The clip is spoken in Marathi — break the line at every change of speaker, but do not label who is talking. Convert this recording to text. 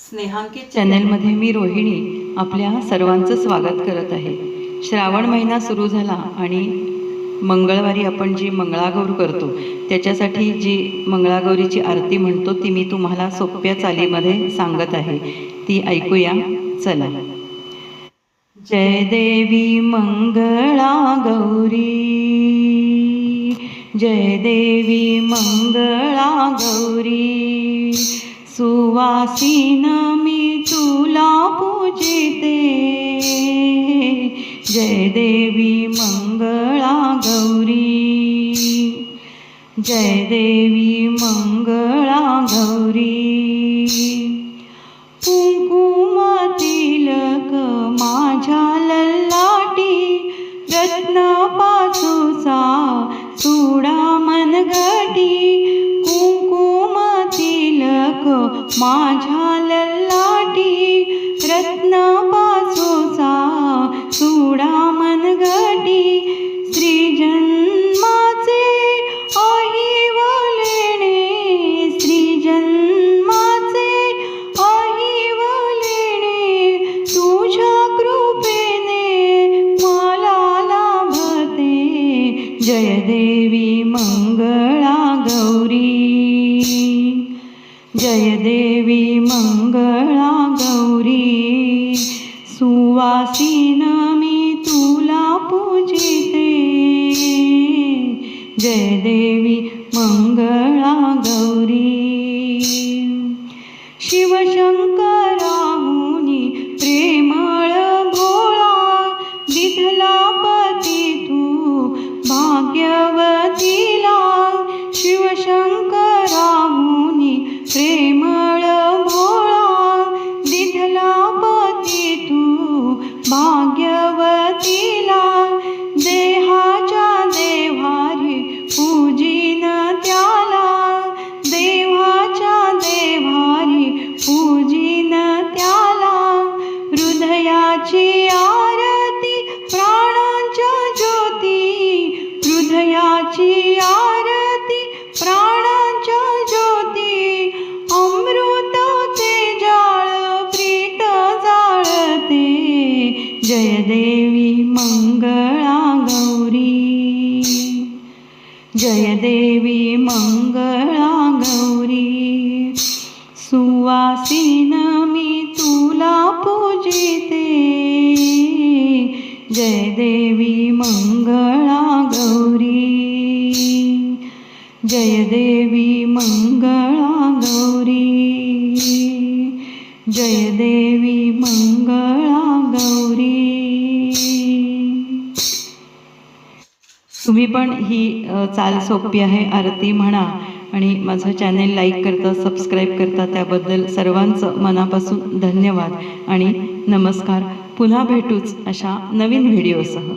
स्नेहांकित चॅनेलमध्ये मी रोहिणी आपल्या सर्वांचं स्वागत करत आहे. श्रावण महिना सुरू झाला आणि मंगळवारी आपण जी मंगळागौर करतो त्याच्यासाठी जी मंगळागौरीची आरती म्हणतो ती मी तुम्हाला सोप्या चालीमध्ये सांगत आहे. ती ऐकूया. चला. जय देवी मंगळा गौरी जय देवी मंगळा गौरी सुवासीन मी तुला पूजिते. जय देवी मंगळा गौरी. जय देवी मंगळा गौरी. कुंकुमातील तिलक माझ्या लल्लाटी रत्न पाचूचा चुडा मनगटी. तिलक माझ्या लल्लाटी रत्न पासूचा चुडा मनगटी श्री जन्माचे आई वलेणे श्री जन्माचे आई वलेणे तुझ्या कृपेने मला लाभते. जय देवी मंगळा गौरी. जय देवी मंगळा गौरी. सुवासीन मी तुला पूजिते. जय देवी जय देवी मंगळा गौरी। जय देवी मंगळा गौरी। सुवासीन मी तुला पूजिते। जय देवी मंगळा गौरी। जय देवी जय देवी मंगळा गौरी. तुम्ही पण ही चाल सोपी आहे आरती म्हणा. आणि माझं चॅनेल लाईक करता सबस्क्राईब करता त्याबद्दल सर्वांचं मनापासून धन्यवाद. आणि नमस्कार. पुन्हा भेटूच अशा नवीन व्हिडिओसह